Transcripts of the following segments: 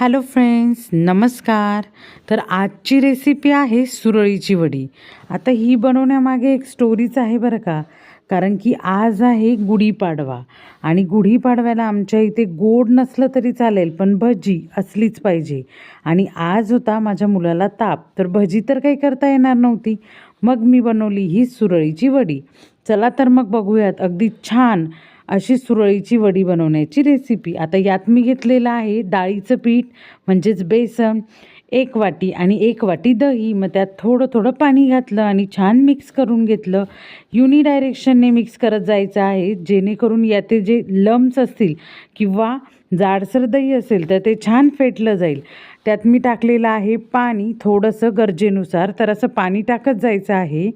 Hello friends नमस्कार. तर आजची रेसिपी आहे सुरळीची वडी. आता ही बनवण्यामागे एक स्टोरीच आहे बरं का? कारण की आज आहे गुढीपाडवा. आणि गुढीपाडव्याला आमच्या इथे गोड नसलं तरी चालेल पण भजी असलीच पाहिजे. आणि आज होता माझ्या मुलाला ताप. तर भजी तर काही करता येणार नव्हती. मग मी बनवली ही सुरळीची वडी. चला तर मग बघूयात. अगदी छान अशी सुरळीची वडी बनवण्याची रेसिपी आता यात मी घेतलेलं आहे डाळीचं पीठ म्हणजेच बेसन एक वाटी आणि एक वाटी दही. मग त्यात थोडं थोडं पाणी घातलं आणि छान मिक्स करून घेतलं. युनी डायरेक्शनने मिक्स करत जायचं आहे जेणेकरून याते जे लम्स असतील किंवा जाडसर दही असेल तर ते छान फेटलं जाईल. त्यात मी टाकलेलं आहे पाणी थोडंसं गरजेनुसार तर असं पाणी टाकत जायचं आहे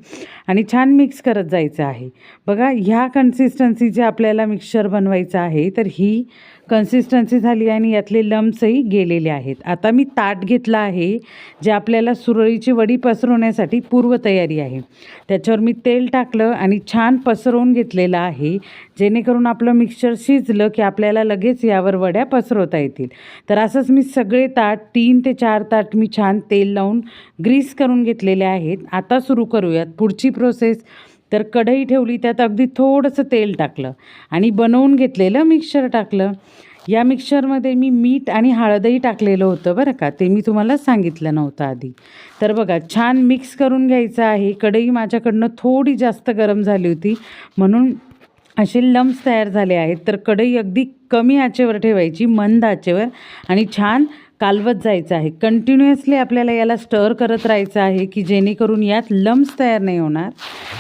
आणि छान मिक्स करत जायचं आहे. बघा ह्या कन्सिस्टन्सीचे आपल्याला मिक्सचर बनवायचं आहे तर ही कन्सिस्टन्सी झाली आणि यातले लम्सही गेलेले आहेत. आता मी ताट घेतलं आहे जे आपल्याला सुरळीची वडी पसरवण्यासाठी पूर्वतयारी आहे. त्याच्यावर मी तेल टाकलं आणि छान पसरवून घेतलेलं आहे जेणेकरून आपलं मिक्सचर शिजलं की आपल्याला लगेच यावर वड्या पसरवता येतील. तर असंच मी सगळे ताट तीन ते चार ताट मी छान तेल लावून ग्रीस करून घेतलेले आहेत. आता सुरू करूयात पुढची प्रोसेस तर कढई ठेवली त्यात अगदी थोडंसं तेल टाकलं आणि बनवून घेतलेलं मिक्सर टाकलं. या मिक्सरमध्ये मी मीठ आणि हळदही टाकलेलं होतं बरं का ते मी तुम्हाला सांगितलं नव्हतं आधी. तर बघा छान मिक्स करून घ्यायचं आहे. कढई माझ्याकडनं थोडी जास्त गरम झाली होती म्हणून असे लम्स तयार झाले आहेत. तर कढई अगदी कमी आचेवर ठेवायची मंद आचेवर. आणि छान कालवत जायचं आहे. कंटिन्युअसली आपल्याला याला स्टर करत राहायचं आहे की जेणेकरून यात लम्स तयार नाही होणार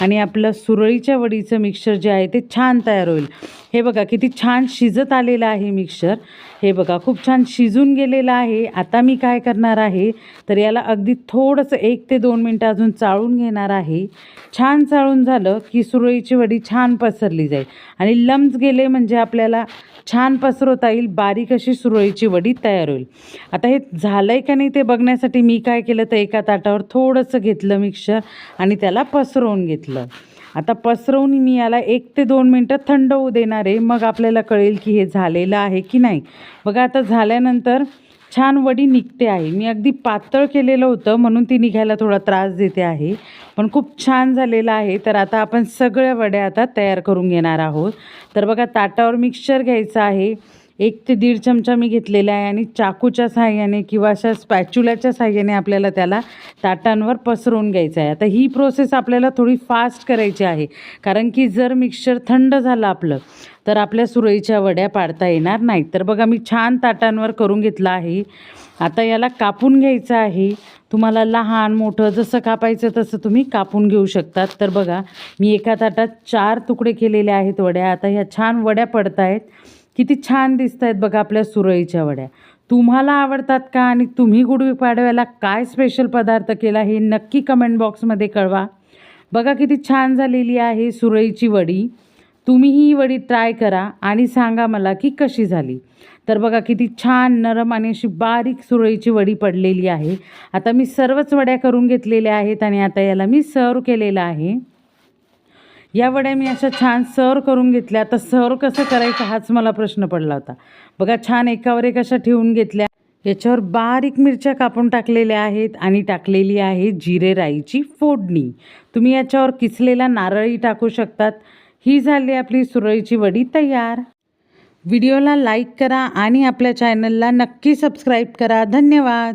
आणि आपलं सुरळीच्या वडीचं मिक्सर जे आहे ते छान तयार होईल. हे बघा किती छान शिजत आलेलं आहे मिक्सर हे बघा खूप छान शिजून गेलेलं आहे. आता मी काय करणार आहे? तर याला अगदी थोडंसं एक ते दोन मिनटं अजून चाळून घेणार आहे. छान चाळून झालं की सुरळीची वडी छान पसरली जाईल. आणि लम्स गेले म्हणजे आपल्याला छान पसरवता येईल. बारीक अशी सुरळीची वडी तयार होईल. आता हे झालं आहे का नाही ते बघण्यासाठी मी काय केलं तर एका ताटावर थोडंसं घेतलं मिक्सर आणि त्याला पसरवून घेतलं. आता पसरवून मी याला एक ते दोन मिनटं थंड होऊ देणार आहे. मग आपल्याला कळेल की हे झालेलं आहे की नाही. बघा आता झाल्यानंतर छान वडी निघते आहे. मी अगदी पातळ केलेलं होतं म्हणून ती निघायला थोडा त्रास देते आहे. पण खूप छान झालेलं आहे. तर आता आपण सगळ्या वड्या आता तयार करून घेणार आहोत. तर बघा ताटावर मिक्सचर घ्यायचं आहे. एक ते दीड चमचा मी घेतलेला आहे आणि चाकूच्या साहाय्याने किंवा अशा स्पॅच्युलाच्या साहाय्याने आपल्याला त्याला ताटांवर पसरवून घ्यायचं आहे. आता ही प्रोसेस आपल्याला थोडी फास्ट करायची आहे. कारण की जर मिक्सचर थंड झालं आपलं तर आपल्या सुरळीच्या वड्या पाडता येणार नाहीत. तर बघा मी छान ताटांवर करून घेतलं आहे. आता याला कापून घ्यायचं आहे. तुम्हाला लहान मोठं जसं कापायचं तसं तुम्ही कापून घेऊ शकतात. तर बघा मी एका ताटात चार तुकडे केलेले आहेत वड्या. आता ह्या छान वड्या पडत आहेत किती छान दिसत आहेत बघा आपल्या सुरळीच्या वड्या. तुम्हाला आवडतात का आणि तुम्ही गुढीपाडव्याला काय स्पेशल पदार्थ केला हे नक्की कमेंट बॉक्समध्ये कळवा. बघा किती छान झालेली आहे सुरळीची वडी. तुम्ही ही वडी ट्राय करा आणि सांगा मला की कशी झाली. तर बघा किती छान नरम आणि अशी बारीक सुरळीची वडी पडलेली आहे. आता मी सर्वच वड्या करून घेतलेल्या आहेत आणि आता याला मी सर्व केलेलं आहे. या वड्या मी अशा छान सर्व करून घेतल्या. आता सर्व कसं करायचं हाच मला प्रश्न पडला होता. बघा छान एकावर एक अशा ठेवून घेतल्या. याच्यावर बारीक मिरच्या कापून टाकलेल्या आहेत आणि टाकलेली आहे जिरे राईची फोडणी. तुम्ही याच्यावर किसलेला नारळही टाकू शकतात. ही झाली आपली सुरळीची वडी तयार. व्हिडिओला लाईक करा आणि आपल्या चॅनलला नक्की सबस्क्राईब करा. धन्यवाद.